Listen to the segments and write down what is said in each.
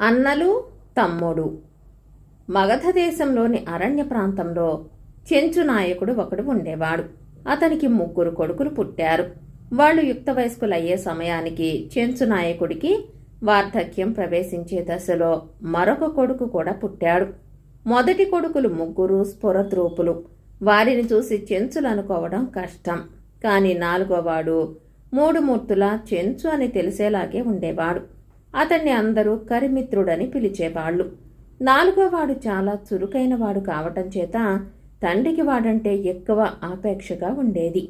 అన్నలు తమ్ముడు. మగధ దేశంలోని అరణ్య ప్రాంతంలో చెంచు నాయకుడు ఒకడు ఉండేవాడు. అతనికి ముగ్గురు కొడుకులు పుట్టారు. వాళ్ళు యుక్త వయస్కులయ్యే సమయానికి చెంచు నాయకుడికి వార్ధక్యం ప్రవేశించే దశలో మరొక కొడుకు కూడా పుట్టాడు. మొదటి కొడుకులు ముగ్గురు స్ఫురద్రూపులు. వారిని చూసి చెంచులు అనుకోవడం కష్టం. కానీ నాలుగోవాడు మూడు మూర్తుల చెంచు అని తెలిసేలాగే ఉండేవాడు. అతన్ని అందరూ కరిమిత్రుడని పిలిచేవాళ్ళు. నాలుగోవాడు చాలా చురుకైన వాడు కావటం చేత తండ్రికి వాడంటే ఎక్కువ ఆపేక్షగా ఉండేది.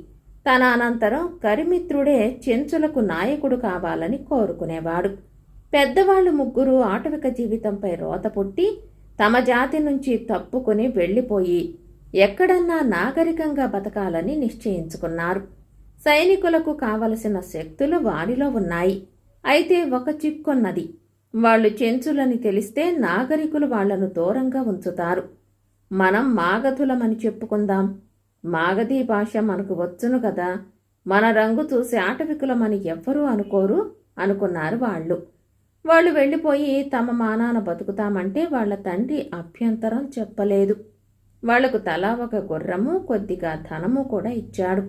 తన అనంతరం కరిమిత్రుడే చెంచులకు నాయకుడు కావాలని కోరుకునేవాడు. పెద్దవాళ్ళు ముగ్గురు ఆటవిక జీవితంపై రోత పుట్టి తమ జాతి నుంచి తప్పుకుని వెళ్ళిపోయి ఎక్కడన్నా నాగరికంగా బతకాలని నిశ్చయించుకున్నారు. సైనికులకు కావలసిన శక్తులు వారిలో ఉన్నాయి. అయితే ఒక చిక్కున్నది. వాళ్ళు చెంచులని తెలిస్తే నాగరికులు వాళ్ళను దూరంగా ఉంచుతారు. మనం మాగధులమని చెప్పుకుందాం. మాగధీ భాష మనకు వచ్చును కదా మన రంగు చూసి ఆటవికులమని ఎవ్వరూ అనుకోరు అనుకున్నారు వాళ్ళు. వాళ్ళు వెళ్ళిపోయి తమ మానాన బతుకుతామంటే వాళ్ళ తండ్రి అభ్యంతరం చెప్పలేదు. వాళ్ళకు తలా ఒక గుర్రము కొద్దిగా ధనము కూడా ఇచ్చాడు.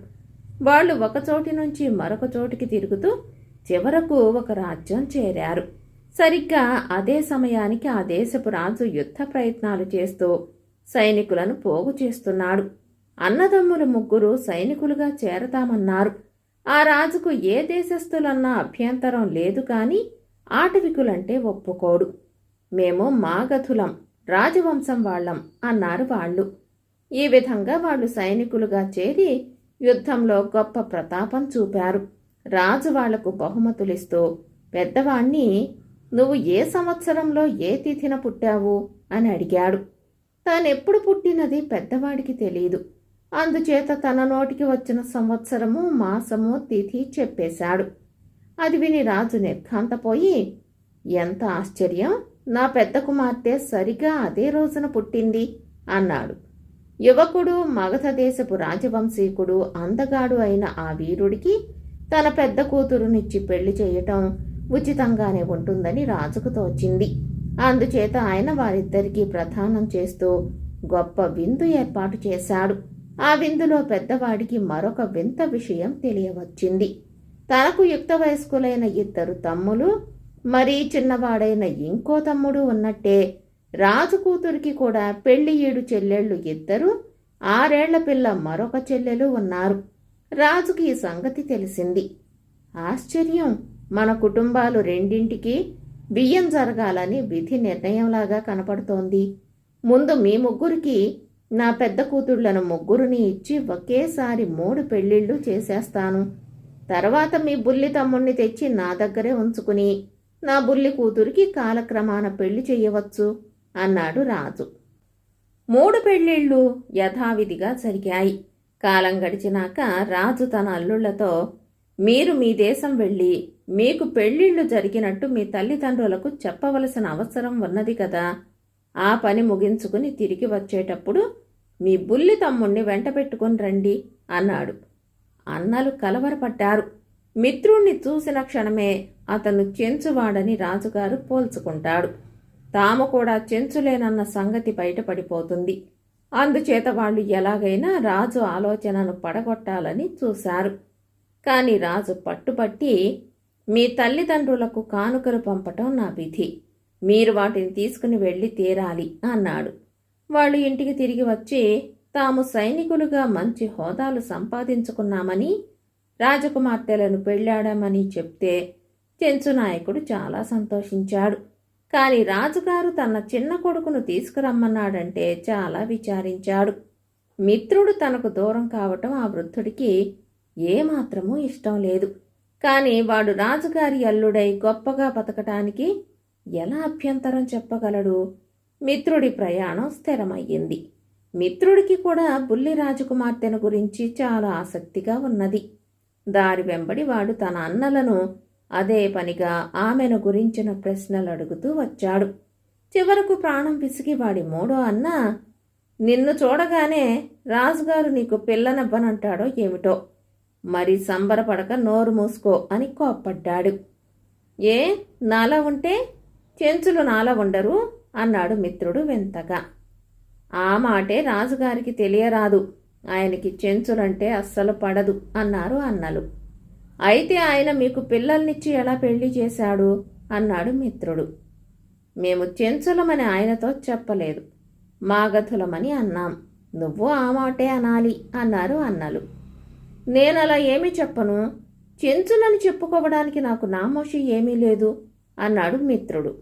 వాళ్ళు ఒక చోటి నుంచి మరొక చోటికి తిరుగుతూ చివరకు ఒక రాజ్యం చేరారు. సరిగ్గా అదే సమయానికి ఆ దేశపు రాజు యుద్ధ ప్రయత్నాలు చేస్తూ సైనికులను పోగు చేస్తున్నాడు. అన్నదమ్ములు ముగ్గురు సైనికులుగా చేరతామన్నారు. ఆ రాజుకు ఏ దేశస్థులన్నా అభ్యంతరం లేదు కాని ఆటవికులంటే ఒప్పుకోడు. మేము మాగధులం రాజవంశం వాళ్ళం అన్నారు వాళ్ళు. ఈ విధంగా వాళ్ళు సైనికులుగా చేరి యుద్ధంలో గొప్ప ప్రతాపం చూపారు. రాజు వాళ్ళకు బహుమతులిస్తూ పెద్దవాణ్ణి నువ్వు ఏ సంవత్సరంలో ఏ తిథిన పుట్టావు? అని అడిగాడు. తానెప్పుడు పుట్టినది పెద్దవాడికి తెలియదు అందుచేత తన నోటికి వచ్చిన సంవత్సరము మాసము తిథి చెప్పేశాడు. అది విని రాజు నిర్ఘాంతపోయి ఎంత ఆశ్చర్యం! నా పెద్ద కుమార్తె సరిగా అదే రోజున పుట్టింది అన్నాడు. యువకుడు మగధ దేశపు రాజవంశీకుడు అందగాడు అయిన ఆ వీరుడికి తన పెద్ద కూతురునిచ్చి పెళ్ళి చేయటం ఉచితంగానే ఉంటుందని రాజుకు తోచింది. అందుచేత ఆయన వారిద్దరికీ ప్రధానం చేస్తూ గొప్ప విందు ఏర్పాటు చేశాడు. ఆ విందులో పెద్దవాడికి మరొక వింత విషయం తెలియవచ్చింది. తనకు యుక్త వయస్కులైన ఇద్దరు తమ్ములు మరీ చిన్నవాడైన ఇంకో తమ్ముడు ఉన్నట్టే రాజు కూతురికి కూడా పెళ్ళి ఏడు చెల్లెళ్ళు ఇద్దరు ఆరేళ్ళ పిల్ల మరొక చెల్లెలు ఉన్నారు. రాజుకి ఈ సంగతి తెలిసింది. ఆశ్చర్యం. మన కుటుంబాలు రెండింటికి బియ్యం జరగాలని విధి నిర్ణయంలాగా కనపడుతోంది. ముందు మీ ముగ్గురికి నా పెద్ద కూతుళ్ళను ముగ్గురిని ఇచ్చి ఒకేసారి మూడు పెళ్ళిళ్ళు చేసేస్తాను. తర్వాత మీ బుల్లి తమ్ముణ్ణి తెచ్చి నా దగ్గరే ఉంచుకుని నా బుల్లి కూతురికి కాలక్రమాన పెళ్ళి చేయవచ్చు అన్నాడు రాజు. మూడు పెళ్ళిళ్ళు యథావిధిగా జరిగాయి. కాలం గడిచినాక రాజు తన అల్లుళ్ళతో మీరు మీ దేశం వెళ్ళి మీకు పెళ్ళిళ్ళు జరిగినట్టు మీ తల్లిదండ్రులకు చెప్పవలసిన అవసరం ఉన్నది కదా. ఆ పని ముగించుకుని తిరిగి వచ్చేటప్పుడు మీ బుల్లి తమ్ముణ్ణి వెంట పెట్టుకుని రండి అన్నాడు. అన్నలు కలవరపడ్డారు. మిత్రుణ్ణి చూసిన క్షణమే అతను చెంచువాడని రాజుగారు పోల్చుకుంటాడు. తాము కూడా చెంచులేనన్న సంగతి బయటపడిపోతుంది. అందుచేత వాళ్ళు ఎలాగైనా రాజు ఆలోచనను పడగొట్టాలని చూశారు. కాని రాజు పట్టుపట్టి మీ తల్లిదండ్రులకు కానుకలు పంపటం నా విధి. మీరు వాటిని తీసుకుని వెళ్ళి తీరాలి అన్నాడు. వాళ్ళు ఇంటికి తిరిగి వచ్చి తాము సైనికులుగా మంచి హోదాలు సంపాదించుకున్నామని రాజకుమార్తెలను పెళ్ళాడామని చెప్తే చెంచు నాయకుడు చాలా సంతోషించాడు. కాని రాజుగారు తన చిన్న కొడుకును తీసుకురమ్మన్నాడంటే చాలా విచారించాడు. మిత్రుడు తనకు దూరం కావటం ఆ వృద్ధుడికి ఏమాత్రమూ ఇష్టం లేదు. కాని వాడు రాజుగారి అల్లుడై గొప్పగా బతకటానికి ఎలా అభ్యంతరం చెప్పగలడు? మిత్రుడి ప్రయాణం స్థిరమయ్యింది. మిత్రుడికి కూడా బుల్లి రాజకుమార్తెను గురించి చాలా ఆసక్తిగా ఉన్నది. దారి వెంబడి వాడు తన అన్నలను అదే పనిగా ఆమెను గురించిన ప్రశ్నలు అడుగుతూ వచ్చాడు. చివరకు ప్రాణం పిసికి వాడి మూడో అన్న నిన్ను చూడగానే రాజుగారు నీకు పిల్లనవ్వనంటాడో ఏమిటో? మరి సంబరపడక నోరు మూసుకో అని కోప్పడ్డాడు. ఏ నాలా ఉంటే? చెంచులు నాల ఉండరు అన్నాడు మిత్రుడు వింతగా. ఆ మాటే రాజుగారికి తెలియరాదు. ఆయనకి చెంచులంటే అస్సలు పడదు అన్నారు అన్నలు. అయితే ఆయన మీకు పిల్లల్నిచ్చి ఎలా పెళ్ళి చేశాడు? అన్నాడు మిత్రుడు. మేము చెంచులమని ఆయనతో చెప్పలేదు. మాగధులమని అన్నాం. నువ్వు ఆ మాటే అనాలి అన్నారు అన్నలు. నేను అలా ఏమీ చెప్పను? చెంచులని చెప్పుకోవడానికి నాకు నామోషి ఏమీ లేదు అన్నాడు మిత్రుడు.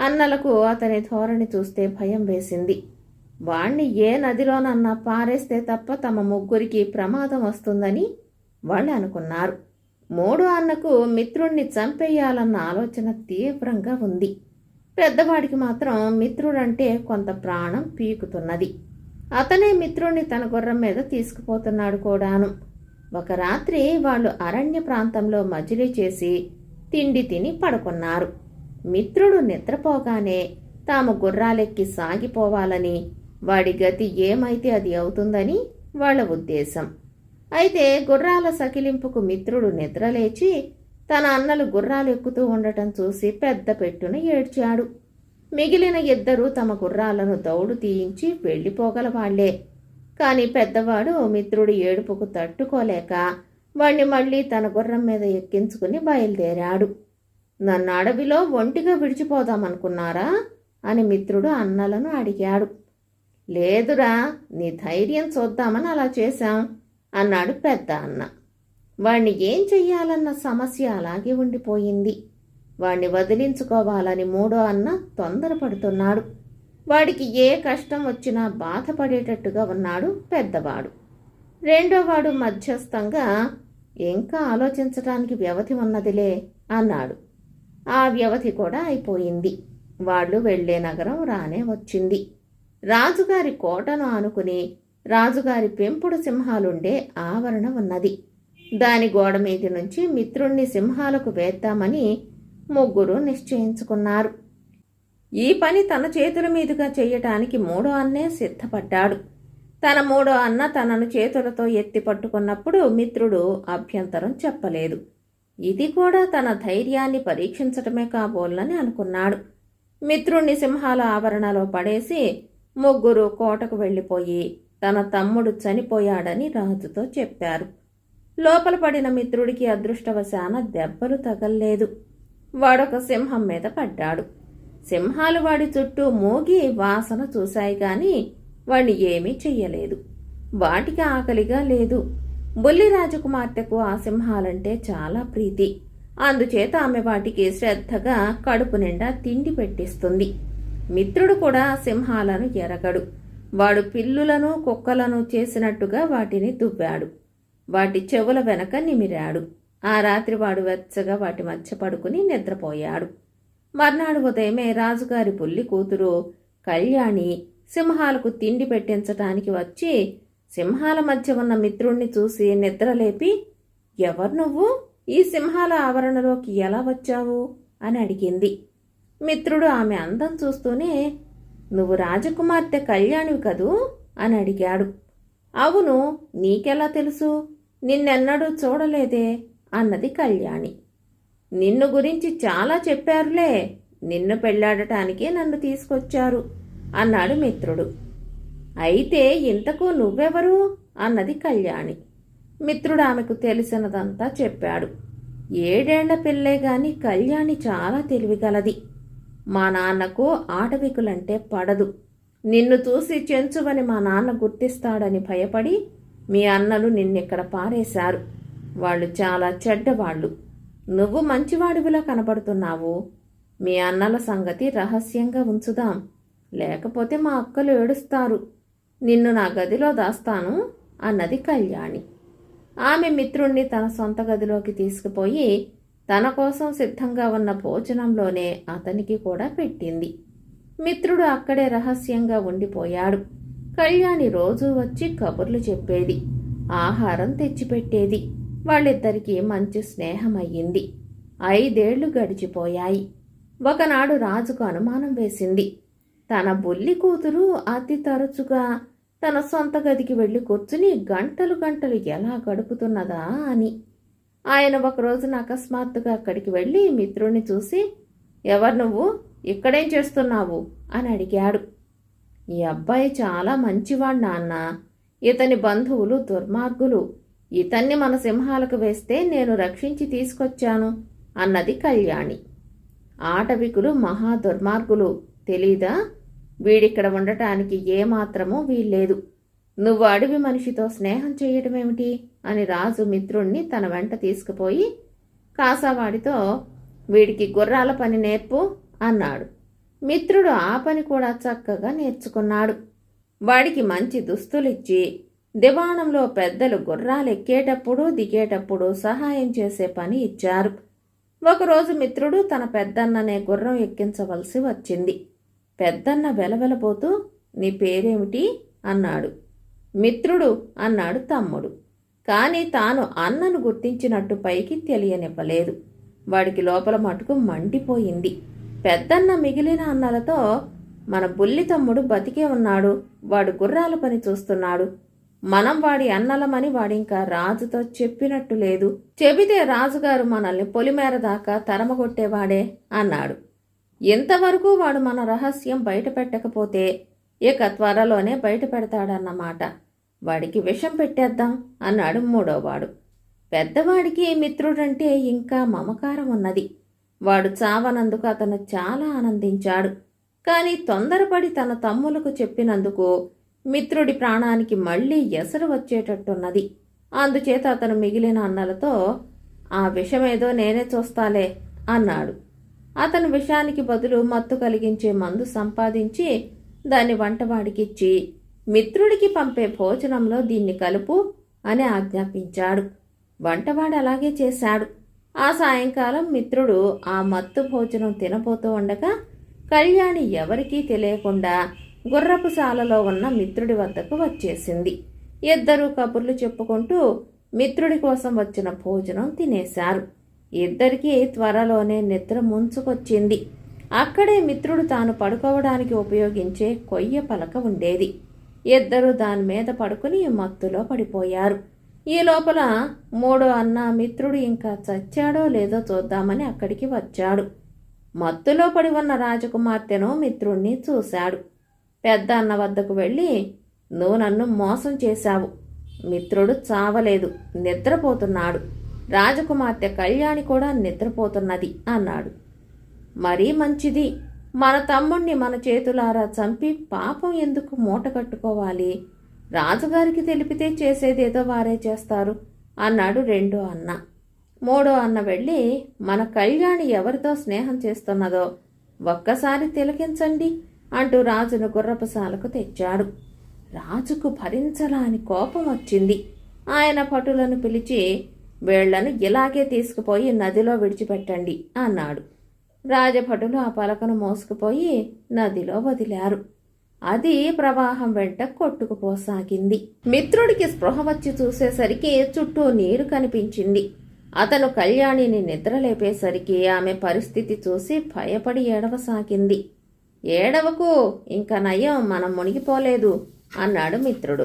అన్నలకు అతని ధోరణి చూస్తే భయం వేసింది. వాణ్ణి ఏ నదిలోనన్నా పారేస్తే తప్ప తమ ముగ్గురికి ప్రమాదం వస్తుందని వాళ్ళు అనుకున్నారు. మూడో అన్నకు మిత్రుణ్ణి చంపేయాలన్న ఆలోచన తీవ్రంగా ఉంది. పెద్దవాడికి మాత్రం మిత్రుడంటే కొంత ప్రాణం పీకుతున్నది. అతనే మిత్రుణ్ణి తన గుర్రం మీద తీసుకుపోతున్నాడు కూడాను. ఒక రాత్రి వాళ్ళు అరణ్య ప్రాంతంలో మజిలీ చేసి తిండి తిని పడుకున్నారు. మిత్రుడు నిద్రపోగానే తాము గుర్రాలెక్కి సాగిపోవాలని వాడి గతి ఏమైతే అది అవుతుందని వాళ్ళ ఉద్దేశం. అయితే గుర్రాల సకిలింపుకు మిత్రుడు నిద్రలేచి తన అన్నలు గుర్రాలు ఎక్కుతూ ఉండటం చూసి పెద్ద పెట్టున ఏడ్చాడు. మిగిలిన ఇద్దరు తమ గుర్రాలను దౌడు తీయించి వెళ్ళిపోగల వాళ్ళే కాని పెద్దవాడు మిత్రుడి ఏడుపుకు తట్టుకోలేక వాణ్ణి మళ్ళీ తన గుర్రం మీద ఎక్కించుకుని బయలుదేరాడు. నన్ను అడవిలో ఒంటిగా విడిచిపోదామనుకున్నారా? అని మిత్రుడు అన్నలను అడిగాడు. లేదురా నీ ధైర్యం చూద్దామని అలా చేశాం. అన్నాడు పెద్ద అన్న వాణ్ణి ఏం చెయ్యాలన్న సమస్య అలాగే ఉండిపోయింది. వాణ్ణి వదిలించుకోవాలని మూడో అన్న తొందరపడుతున్నాడు. వాడికి ఏ కష్టం వచ్చినా బాధపడేటట్టుగా ఉన్నాడు పెద్దవాడు. రెండోవాడు మధ్యస్థంగా ఇంకా ఆలోచించటానికి వ్యవధి ఉన్నదిలే అన్నాడు. ఆ వ్యవధి కూడా అయిపోయింది. వాళ్ళు వెళ్ళే నగరం రానే వచ్చింది. రాజుగారి కోటను ఆనుకుని రాజుగారి పెంపుడు సింహాలుండే ఆవరణ ఉన్నది. దాని గోడ మీది నుంచి మిత్రుణ్ణి సింహాలకు వేద్దామని ముగ్గురు నిశ్చయించుకున్నారు. ఈ పని తన చేతుల మీదుగా చేయటానికి మూడో అన్నే సిద్ధపడ్డాడు. తన మూడో అన్న తనను చేతులతో ఎత్తి పట్టుకున్నప్పుడు మిత్రుడు అభ్యంతరం చెప్పలేదు. ఇది కూడా తన ధైర్యాన్ని పరీక్షించటమే కాబోలని అనుకున్నాడు. మిత్రుణ్ణి సింహాల ఆవరణలో పడేసి ముగ్గురు కోటకు వెళ్ళిపోయి తన తమ్ముడు చనిపోయాడని రాజుతో చెప్పారు. లోపల పడిన మిత్రుడికి అదృష్టవశాన దెబ్బలు తగల్లేదు. వాడొక సింహం మీద పడ్డాడు. సింహాలు వాడి చుట్టూ మోగి వాసన చూశాయి కానీ వాణ్ణి ఏమీ చెయ్యలేదు. వాటికి ఆకలిగా లేదు. బుల్లి రాజకుమార్తెకు ఆ సింహాలంటే చాలా ప్రీతి. అందుచేత ఆమె వాటికి శ్రద్ధగా కడుపు నిండా తిండి పెట్టిస్తుంది. మిత్రుడు కూడా సింహాలను ఎరగడు. వాడు పిల్లులను కుక్కలను చేసినట్టుగా వాటిని దువ్వాడు. వాటి చెవుల వెనక నిమిరాడు. ఆ రాత్రి వాడు వెచ్చగా వాటి మధ్య పడుకుని నిద్రపోయాడు. మర్నాడు ఉదయమే రాజుగారి పుల్లి కూతురు కళ్యాణి సింహాలకు తిండి పెట్టించటానికి వచ్చి సింహాల మధ్య ఉన్న మిత్రుణ్ణి చూసి నిద్రలేపి ఎవరు నువ్వు? ఈ సింహాల ఆవరణలోకి ఎలా వచ్చావు? అని అడిగింది. మిత్రుడు ఆమె అందం చూస్తూనే నువ్వు రాజకుమార్తె కళ్యాణివి కదూ? అని అడిగాడు. అవును నీకెలా తెలుసు? నిన్నెన్నడూ చూడలేదే అన్నది కళ్యాణి. నిన్ను గురించి చాలా చెప్పారులే. నిన్ను పెళ్ళాడటానికి నన్ను తీసుకొచ్చారు అన్నాడు మిత్రుడు. అయితే ఇంతకు నువ్వెవరు? అన్నది కళ్యాణి. మిత్రుడు ఆమెకు తెలిసినదంతా చెప్పాడు. ఏడేళ్ళ పిల్లే గాని కళ్యాణి చాలా తెలివిగలది. మా నాన్నకు ఆటవికులంటే పడదు. నిన్ను చూసి చెంచువని మా నాన్న గుర్తిస్తాడని భయపడి మీ అన్నలు నిన్నెక్కడ పారేశారు. వాళ్ళు చాలా చెడ్డవాళ్ళు. నువ్వు మంచివాడివిలా కనపడుతున్నావు మీ అన్నల సంగతి రహస్యంగా ఉంచుదాం. లేకపోతే మా అక్కలు ఏడుస్తారు. నిన్ను నా గదిలో దాస్తాను అన్నది కళ్యాణి. ఆమె మిత్రుణ్ణి తన సొంత గదిలోకి తీసుకుపోయి తన కోసం సిద్ధంగా ఉన్న భోజనంలోనే అతనికి కూడా పెట్టింది. మిత్రుడు అక్కడే రహస్యంగా ఉండిపోయాడు. కళ్యాణి రోజూ వచ్చి కబుర్లు చెప్పేది. ఆహారం తెచ్చిపెట్టేది. వాళ్ళిద్దరికీ మంచి స్నేహం అయ్యింది. ఐదేళ్ళు గడిచిపోయాయి. ఒకనాడు రాజుకు అనుమానం వేసింది. తన బుల్లి కూతురు అతి తరచుగా తన సొంత గదికి వెళ్ళి కూర్చుని గంటలు గంటలు ఎలా గడుపుతున్నదా అని. ఆయన ఒక రోజున అకస్మాత్తుగా అక్కడికి వెళ్ళి మిత్రుణ్ణి చూసి ఎవరు నువ్వు? ఇక్కడేం చేస్తున్నావు? అని అడిగాడు. ఈ అబ్బాయి చాలా మంచివాడు నాన్న. ఇతని బంధువులు దుర్మార్గులు. ఇతన్ని మన సింహాలకు వేస్తే నేను రక్షించి తీసుకొచ్చాను అన్నది కళ్యాణి. ఆటవికులు మహా దుర్మార్గులు. తెలీదా? వీడిక్కడ ఉండటానికి ఏమాత్రమూ వీల్లేదు. నువ్వు అడవి మనిషితో స్నేహం చేయటమేమిటి? అని రాజు మిత్రుణ్ణి తన వెంట తీసుకుపోయి కాసావాడితో వీడికి గుర్రాల పని నేర్పు అన్నాడు. మిత్రుడు ఆ పని కూడా చక్కగా నేర్చుకున్నాడు. వాడికి మంచి దుస్తులిచ్చి దివాణంలో పెద్దలు గుర్రాలు ఎక్కేటప్పుడు దిగేటప్పుడు సహాయం చేసే పని ఇచ్చారు. ఒకరోజు మిత్రుడు తన పెద్దన్ననే గుర్రం ఎక్కించవలసి వచ్చింది. పెద్దన్న వెలవెలబోతూ నీ పేరేమిటి? అన్నాడు. మిత్రుడు అన్నాడు తమ్ముడు. కానీ తాను అన్నను గుర్తించినట్టు పైకి తెలియనివ్వలేదు. వాడికి లోపల మటుకు మండిపోయింది. పెద్దన్న మిగిలిన అన్నలతో మన బుల్లి తమ్ముడు బతికే ఉన్నాడు వాడు గుర్రాల పని చూస్తున్నాడు. మనం వాడి అన్నలమని వాడింకా రాజుతో చెప్పినట్టు లేదు. చెబితే రాజుగారు మనల్ని పొలిమేర దాకా తరమగొట్టేవాడే అన్నాడు. ఇంతవరకు వాడు మన రహస్యం బయట పెట్టకపోతే ఇక త్వరలోనే బయట పెడతాడన్నమాట వాడికి విషం పెట్టేద్దాం అన్నాడు మూడోవాడు. పెద్దవాడికి మిత్రుడంటే ఇంకా మమకారం ఉన్నది. వాడు చావనందుకు అతను చాలా ఆనందించాడు. కానీ తొందరపడి తన తమ్ములకు చెప్పినందుకు మిత్రుడి ప్రాణానికి మళ్ళీ ఎసరు వచ్చేటట్టున్నది. అందుచేత అతను మిగిలిన అన్నలతో ఆ విషమేదో నేనే చూస్తాలే అన్నాడు. అతను విషానికి బదులు మత్తు కలిగించే మందు సంపాదించి దాన్ని వంటవాడికిచ్చి మిత్రుడికి పంపే భోజనంలో దీన్ని కలుపు అని ఆజ్ఞాపించాడు. వంటవాడు అలాగే చేశాడు. ఆ సాయంకాలం మిత్రుడు ఆ మత్తు భోజనం తినబోతూ ఉండగా కళ్యాణి ఎవరికీ తెలియకుండా గుర్రపు శాలలో ఉన్న మిత్రుడి వద్దకు వచ్చేసింది. ఇద్దరూ కబుర్లు చెప్పుకుంటూ మిత్రుడి కోసం వచ్చిన భోజనం తినేశారు. ఇద్దరికీ త్వరలోనే నిద్ర ముంచుకొచ్చింది. అక్కడే మిత్రుడు తాను పడుకోవడానికి ఉపయోగించే కొయ్య పలక ఉండేది. ఇద్దరు దాని మీద పడుకుని మత్తులో పడిపోయారు. ఈ లోపల మూడో అన్న మిత్రుడు ఇంకా చచ్చాడో లేదో చూద్దామని అక్కడికి వచ్చాడు. మత్తులో పడి ఉన్న రాజకుమార్తెను మిత్రుణ్ణి చూశాడు. పెద్ద అన్న వద్దకు వెళ్ళి నువ్వు నన్ను మోసం చేశావు. మిత్రుడు చావలేదు. నిద్రపోతున్నాడు. రాజకుమార్తె కళ్యాణి కూడా నిద్రపోతున్నది అన్నాడు. మరీ మంచిది. మన తమ్ముణ్ణి మన చేతులారా చంపి పాపం ఎందుకు మూట కట్టుకోవాలి? రాజుగారికి తెలిపితే చేసేదేదో వారే చేస్తారు అన్నాడు రెండో అన్న. మూడో అన్న వెళ్ళి మన కళ్యాణి ఎవరితో స్నేహం చేస్తున్నదో ఒక్కసారి తిలకించండి అంటూ రాజును గుర్రపశాలకు తెచ్చాడు. రాజుకు భరించలాని కోపం వచ్చింది. ఆయన పటులను పిలిచి వీళ్ళను ఇలాగే తీసుకుపోయి నదిలో విడిచిపెట్టండి అన్నాడు. రాజభటులు ఆ పలకను మోసుకుపోయి నదిలో వదిలారు. అది ప్రవాహం వెంట కొట్టుకుపోసాగింది. మిత్రుడికి స్పృహ వచ్చి చూసేసరికి చుట్టూ నీరు కనిపించింది. అతను కళ్యాణిని నిద్రలేపేసరికి ఆమె పరిస్థితి చూసి భయపడి ఏడవసాగింది. ఏడవకు ఇంకా నయం మనం మునిగిపోలేదు అన్నాడు మిత్రుడు.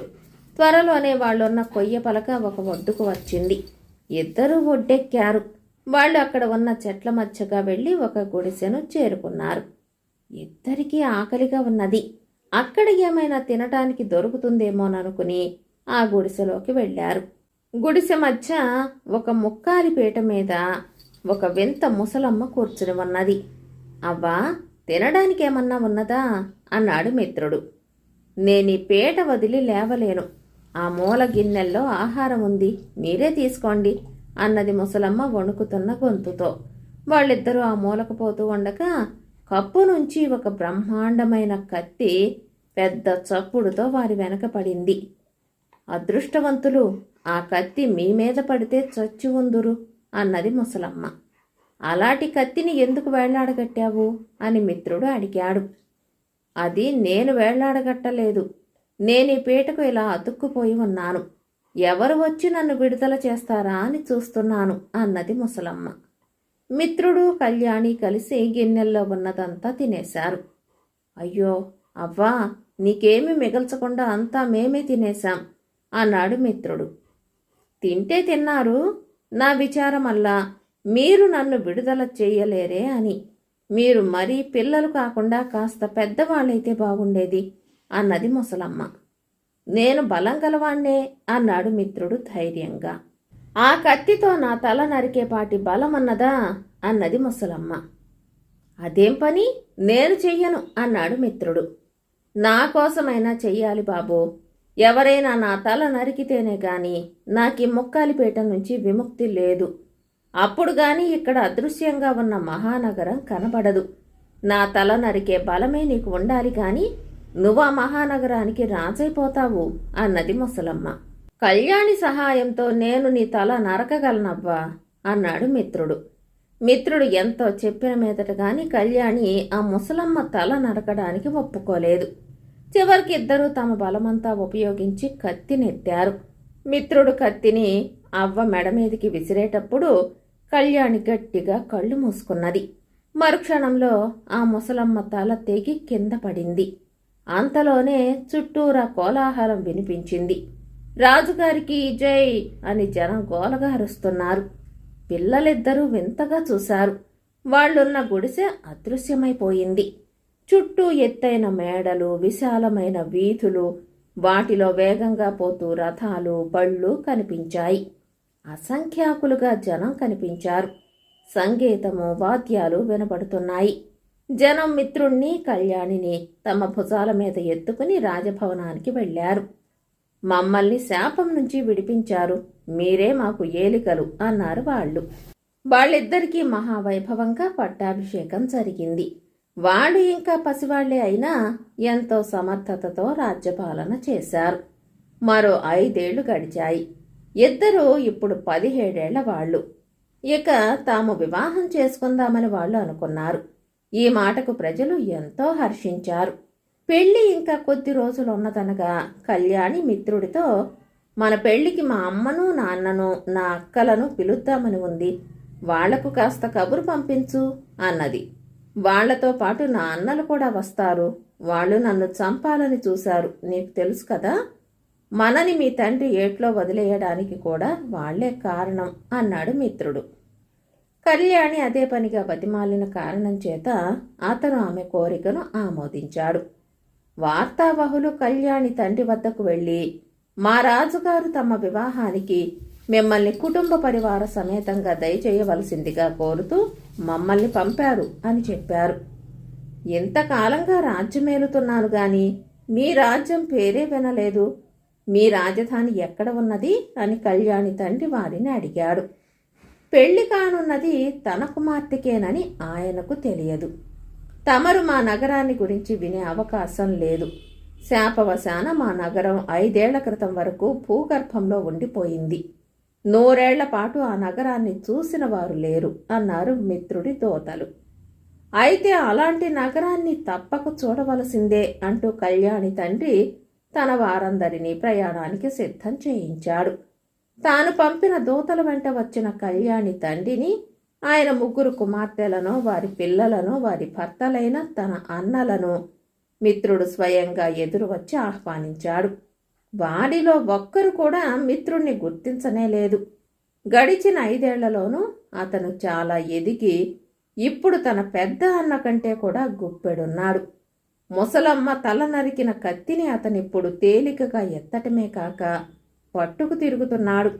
త్వరలోనే వాళ్ళున్న కొయ్య పలక ఒక ఒడ్డుకు వచ్చింది. ఇద్దరూ ఒడ్డెక్కారు. వాళ్ళు అక్కడ ఉన్న చెట్ల మధ్యగా వెళ్ళి ఒక గుడిసెను చేరుకున్నారు. ఇద్దరికీ ఆకలిగా ఉన్నది. అక్కడ ఏమైనా తినటానికి దొరుకుతుందేమోననుకుని ఆ గుడిసెలోకి వెళ్ళారు. గుడిసె మధ్య ఒక ముక్కాలి పీట మీద ఒక వింత ముసలమ్మ కూర్చుని ఉన్నది. అవ్వా తినడానికి ఏమన్నా ఉన్నదా? అన్నాడు మిత్రుడు. నేనీ పీట వదిలి లేవలేను. ఆ మూల గిన్నెల్లో ఆహారం ఉంది. మీరే తీసుకోండి. అన్నది ముసలమ్మ వణుకుతున్న గొంతుతో. వాళ్ళిద్దరూ ఆ మూలకపోతూ ఉండగా కప్పు నుంచి ఒక బ్రహ్మాండమైన కత్తి పెద్ద చప్పుడుతో వారి వెనక పడింది. అదృష్టవంతులు ఆ కత్తి మీ మీద పడితే చచ్చి ఉందురు అన్నది ముసలమ్మ. అలాంటి కత్తిని ఎందుకు వేళ్ళాడగట్టావు? అని మిత్రుడు అడిగాడు. అది నేను వేళ్ళాడగట్టలేదు. నేను ఈ పీటకు ఇలా అతుక్కుపోయి ఉన్నాను. ఎవరు వచ్చి నన్ను విడుదల చేస్తారా అని చూస్తున్నాను అన్నది ముసలమ్మ. మిత్రుడు కళ్యాణి కలిసి గిన్నెల్లో ఉన్నదంతా తినేశారు. అయ్యో అవ్వా నీకేమి మిగల్చకుండా అంతా మేమే తినేశాం అన్నాడు మిత్రుడు. తింటే తిన్నారు నా విచారమల్లా మీరు నన్ను విడుదల చేయలేరే అని. మీరు మరీ పిల్లలు కాకుండా కాస్త పెద్దవాళ్ళైతే బాగుండేది అన్నది ముసలమ్మ. నేను బలం గలవాణ్ణే అన్నాడు మిత్రుడు ధైర్యంగా. ఆ కత్తితో నా తల నరికేపాటి బలం అన్నదా? అన్నది ముసలమ్మ. అదేం పని? నేను చెయ్యను అన్నాడు మిత్రుడు. నా కోసమైనా చెయ్యాలి బాబు. ఎవరైనా నా తల నరికితేనే గాని నాకీ ముక్కాలిపేట నుంచి విముక్తి లేదు. అప్పుడు గాని ఇక్కడ అదృశ్యంగా ఉన్న మహానగరం కనబడదు. నా తల నరికే బలమే నీకు ఉండాలి కానీ నువ్వా మహానగరానికి రాజైపోతావు అన్నది ముసలమ్మ. కళ్యాణి సహాయంతో నేను నీ తల నరకగలనవ్వా అన్నాడు మిత్రుడు. మిత్రుడు ఎంతో చెప్పిన మీదట గాని కళ్యాణి ఆ ముసలమ్మ తల నరకడానికి ఒప్పుకోలేదు. చివరికి ఇద్దరూ తమ బలమంతా ఉపయోగించి కత్తినెత్తారు మిత్రుడు కత్తిని అవ్వ మెడ మీదికి విసిరేటప్పుడు కళ్యాణి గట్టిగా కళ్ళు మూసుకున్నది. మరుక్షణంలో ఆ ముసలమ్మ తల తెగి కింద పడింది. అంతలోనే చుట్టూరా కోలాహలం వినిపించింది. రాజుగారికి జై అని జనం గోలగా అరుస్తున్నారు పిల్లలిద్దరూ వింతగా చూశారు. వాళ్ళున్న గుడిసె అదృశ్యమైపోయింది. చుట్టూ ఎత్తైన మేడలు విశాలమైన వీధులు వాటిలో వేగంగా పోతూ రథాలు బళ్ళు కనిపించాయి. అసంఖ్యాకులుగా జనం కనిపించారు. సంగీతము వాద్యాలు వినపడుతున్నాయి జనం మిత్రుణ్ణి కళ్యాణిని తమ భుజాల మీద ఎత్తుకుని రాజభవనానికి వెళ్ళారు. మమ్మల్ని శాపం నుంచి విడిపించారు. మీరే మాకు ఏలికలు అన్నారు వాళ్ళు. వాళ్ళిద్దరికీ మహావైభవంగా పట్టాభిషేకం జరిగింది. వాళ్ళు ఇంకా పసివాళ్ళే అయినా ఎంతో సమర్థతతో రాజ్యపాలన చేశారు. మరో ఐదేళ్ళు గడిచాయి. ఇద్దరూ ఇప్పుడు పదిహేడేళ్ళ వాళ్ళు. ఇక తాము వివాహం చేసుకుందామని వాళ్ళు అనుకున్నారు. ఈ మాటకు ప్రజలు ఎంతో హర్షించారు. పెళ్ళి ఇంకా కొద్ది రోజులు ఉన్నదనగా కళ్యాణి మిత్రుడితో మన పెళ్ళికి మా అమ్మను నాన్నను నా అక్కలను పిలుద్దామని ఉంది. వాళ్ళకు కాస్త కబురు పంపించు అన్నది. వాళ్ళతో పాటు నా అన్నలు కూడా వస్తారు. వాళ్ళు నన్ను చంపాలని చూశారు. నీకు తెలుసు కదా? మనని మీ తండ్రి ఏట్లో వదిలేయడానికి కూడా వాళ్ళే కారణం అన్నాడు మిత్రుడు. కళ్యాణి అదే పనిగా బతిమాలిన కారణం చేత అతను ఆమె కోరికను ఆమోదించాడు. వార్తావహులు కళ్యాణి తండ్రి వద్దకు వెళ్ళి మా రాజుగారు తమ వివాహానికి మిమ్మల్ని కుటుంబ పరివార సమేతంగా దయచేయవలసిందిగా కోరుతూ మమ్మల్ని పంపారు అని చెప్పారు. ఇంతకాలంగా రాజ్యమేలుతున్నాను గాని మీ రాజ్యం పేరే వినలేదు. మీ రాజధాని ఎక్కడ ఉన్నది? అని కళ్యాణి తండ్రి వారిని అడిగాడు. పెళ్ళి కానున్నది తన కుమార్తెకేనని ఆయనకు తెలియదు. తమరు మా నగరాన్ని గురించి వినే అవకాశం లేదు. శాపవశాన మా నగరం ఐదేళ్ళ క్రితం వరకు భూగర్భంలో ఉండిపోయింది. నూరేళ్ళ పాటు ఆ నగరాన్ని చూసిన వారు లేరు అన్నారు మిత్రుడి దోతలు. అయితే అలాంటి నగరాన్ని తప్పక చూడవలసిందే అంటూ కళ్యాణి తండ్రి తన వారందరినీ ప్రయాణానికి సిద్ధం చేయించాడు. తాను పంపిన దూతల వెంట వచ్చిన కళ్యాణి తండ్రిని ఆయన ముగ్గురు కుమార్తెలను వారి పిల్లలను వారి భర్తలైన తన అన్నలను మిత్రుడు స్వయంగా ఎదురు వచ్చి ఆహ్వానించాడు. వారిలో ఒక్కరు కూడా మిత్రుణ్ణి గుర్తించనే లేదు. గడిచిన ఐదేళ్ళలోనూ అతను చాలా ఎదిగి ఇప్పుడు తన పెద్ద అన్న కంటే కూడా గుప్పెడున్నాడు. ముసలమ్మ తల నరికిన కత్తిని అతనిప్పుడు తేలికగా ఎత్తటమే కాక పట్టుకు తిరుగుతున్నాడు.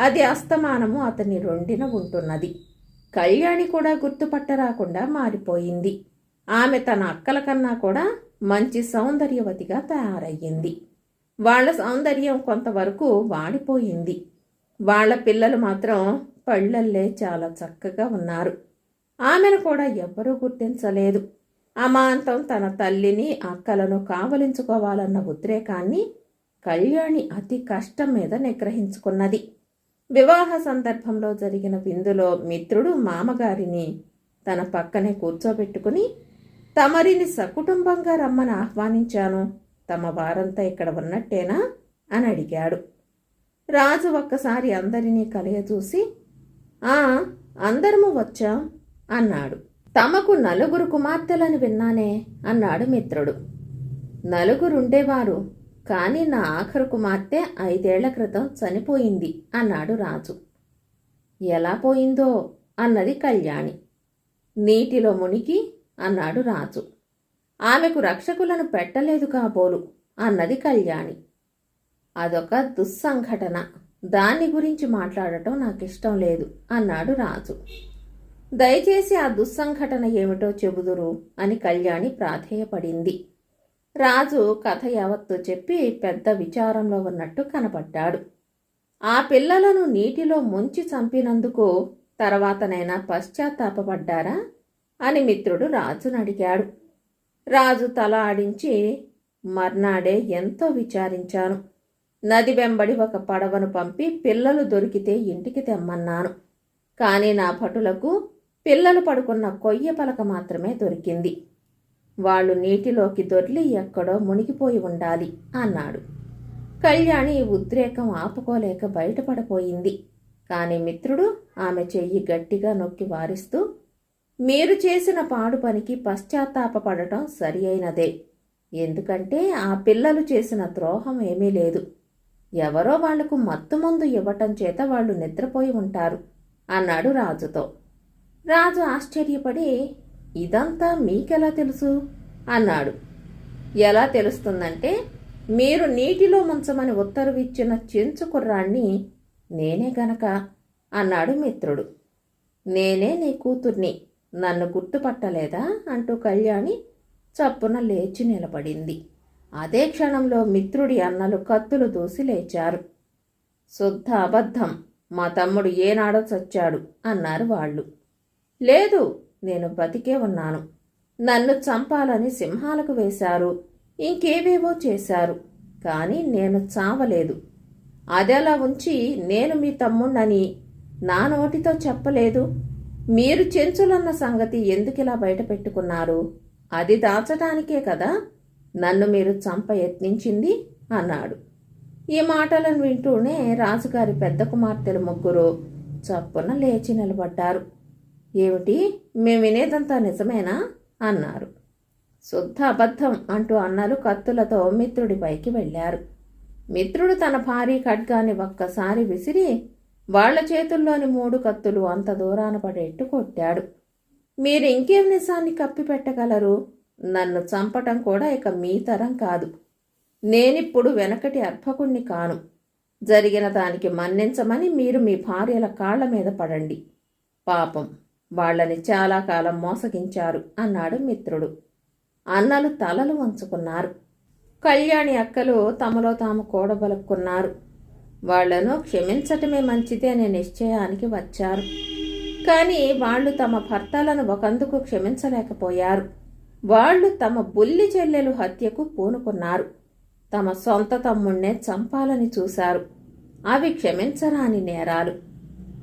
అది అస్తమానము అతని రొండిన ఉంటున్నది. కళ్యాణి కూడా గుర్తుపట్టరాకుండా మారిపోయింది. ఆమె తన అక్కల కన్నా కూడా మంచి సౌందర్యవతిగా తయారయ్యింది. వాళ్ళ సౌందర్యం కొంతవరకు వాడిపోయింది. వాళ్ళ పిల్లలు మాత్రం పళ్ళల్లే చాలా చక్కగా ఉన్నారు. ఆమెను కూడా ఎవ్వరూ గుర్తించలేదు. అమాంతం తన తల్లిని అక్కలను కావలించుకోవాలన్న ఉద్రేకాన్ని కళ్యాణి అతి కష్టం మీద నిగ్రహించుకున్నది. వివాహ సందర్భంలో జరిగిన విందులో మిత్రుడు మామగారిని తన పక్కనే కూర్చోబెట్టుకుని తమరిని సకుటుంబంగా రమ్మని ఆహ్వానించాను. తమ వారంతా ఇక్కడ ఉన్నట్టేనా? అని అడిగాడు. రాజు ఒక్కసారి అందరినీ కలయచూసి ఆ అందరము వచ్చాం అన్నాడు. తమకు నలుగురు కుమార్తెలని విన్నానే అన్నాడు మిత్రుడు. నలుగురుండేవారు? కాని నా ఆఖరు కుమార్తె ఐదేళ్ళ క్రితం చనిపోయింది అన్నాడు రాజు. ఎలా పోయిందో అన్నది కళ్యాణి. నీటిలో మునిగి అన్నాడు రాజు. ఆమెకు రక్షకులను పెట్టలేదు కాబోలు అన్నది కళ్యాణి. అదొక దుస్సంఘటన. దాని గురించి మాట్లాడటం నాకు ఇష్టం లేదు అన్నాడు రాజు. దయచేసి ఆ దుస్సంఘటన ఏమిటో చెబుదురు అని కళ్యాణి ప్రాధేయపడింది. రాజు కథ యావత్తు చెప్పి పెద్ద విచారంలో ఉన్నట్టు కనపడ్డాడు. ఆ పిల్లలను నీటిలో ముంచి చంపినందుకు తర్వాతనైనా పశ్చాత్తాపపడ్డారా అని మిత్రుడు రాజును అడిగాడు. రాజు తల ఆడించి మర్నాడే ఎంతో విచారించాను. నది వెంబడి ఒక పడవను పంపి పిల్లలు దొరికితే ఇంటికి తెమ్మన్నాను. కానీ నా భటులకు పిల్లలు పడుకున్న కొయ్య పలక మాత్రమే దొరికింది. వాళ్ళు నీటిలోకి దొర్లి ఎక్కడో మునిగిపోయి ఉండాలి అన్నాడు. కళ్యాణి ఉద్రేకం ఆపుకోలేక బయటపడపోయింది. కాని మిత్రుడు ఆమె చెయ్యి గట్టిగా నొక్కి వారిస్తూ మీరు చేసిన పాడు పనికి పశ్చాత్తాపపడటం సరి అయినదే. ఎందుకంటే ఆ పిల్లలు చేసిన ద్రోహం ఏమీ లేదు. ఎవరో వాళ్ళకు మత్తుమందు ఇవ్వటం చేత వాళ్ళు నిద్రపోయి ఉంటారు అన్నాడు రాజుతో. రాజు ఆశ్చర్యపడి ఇదంతా మీకెలా తెలుసు? అన్నాడు. ఎలా తెలుస్తుందంటే మీరు నీటిలో ముంచమని ఉత్తర్విచ్చిన చెంచు కుర్రాణ్ణి నేనే గనక అన్నాడు మిత్రుడు. నేనే నీ కూతుర్ని నన్ను గుర్తుపట్టలేదా? అంటూ కళ్యాణి చప్పున లేచి నిలబడింది. అదే క్షణంలో మిత్రుడి అన్నలు కత్తులు దూసి లేచారు. శుద్ధ అబద్ధం మా తమ్ముడు ఏనాడో చచ్చాడు అన్నారు వాళ్ళు. లేదు నేను బతికే ఉన్నాను. నన్ను చంపాలని సింహాలకు వేశారు. ఇంకేవేవో చేశారు. కానీ నేను చావలేదు. అదెలా ఉంచి నేను మీ తమ్ముణ్ణని నా నోటితో చెప్పలేదు? మీరు చెంచులన్న సంగతి ఎందుకిలా బయట పెట్టుకున్నారు అది దాచటానికే కదా నన్ను మీరు చంప యత్నించింది? అన్నాడు. ఈ మాటలను వింటూనే రాజుగారి పెద్ద కుమార్తెలు ముగ్గురు చప్పున లేచి నిలబడ్డారు. ఏమిటి? మేము వినేదంతా నిజమేనా? అన్నారు. శుద్ధ అబద్ధం అంటూ అన్నలు కత్తులతో మిత్రుడిపైకి వెళ్ళారు. మిత్రుడు తన భారీ ఖడ్గాన్ని ఒక్కసారి విసిరి వాళ్ళ చేతుల్లోని మూడు కత్తులు అంత దూరాన పడేట్టు కొట్టాడు. మీరు ఇంకేం నిజాన్ని కప్పిపెట్టగలరు? నన్ను చంపటం కూడా ఇక మీ తరం కాదు. నేనిప్పుడు వెనకటి అర్భకుణ్ణి కాను. జరిగిన దానికి మన్నించమని మీరు మీ భార్యల కాళ్ళ మీద పడండి. పాపం. వాళ్ళని చాలా కాలం మోసగించారు అన్నాడు మిత్రుడు. అన్నలు తలలు వంచుకున్నారు. కళ్యాణి అక్కలు తమలో తాము కూడబలుక్కున్నారు. వాళ్ళను క్షమించటమే మంచిది అనే నిశ్చయానికి వచ్చారు. కానీ వాళ్ళు తమ భర్తలను ఒకందుకు క్షమించలేకపోయారు. వాళ్ళు తమ బుల్లి చెల్లెలు హత్యకు పూనుకున్నారు. తమ సొంత తమ్ముణ్ణే చంపాలని చూశారు. అవి క్షమించరాని నేరాలు.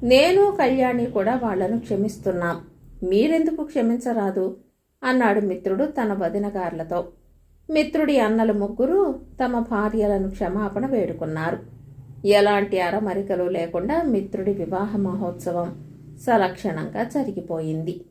నేను కళ్యాణి కూడా వాళ్ళను క్షమిస్తున్నాం. మీరెందుకు క్షమించరాదు? అన్నాడు మిత్రుడు తన వదినగార్లతో. మిత్రుడి అన్నలు ముగ్గురు తమ భార్యలను క్షమాపణ వేడుకున్నారు. ఎలాంటి అరమరికలు లేకుండా మిత్రుడి వివాహ మహోత్సవం సలక్షణంగా జరిగిపోయింది.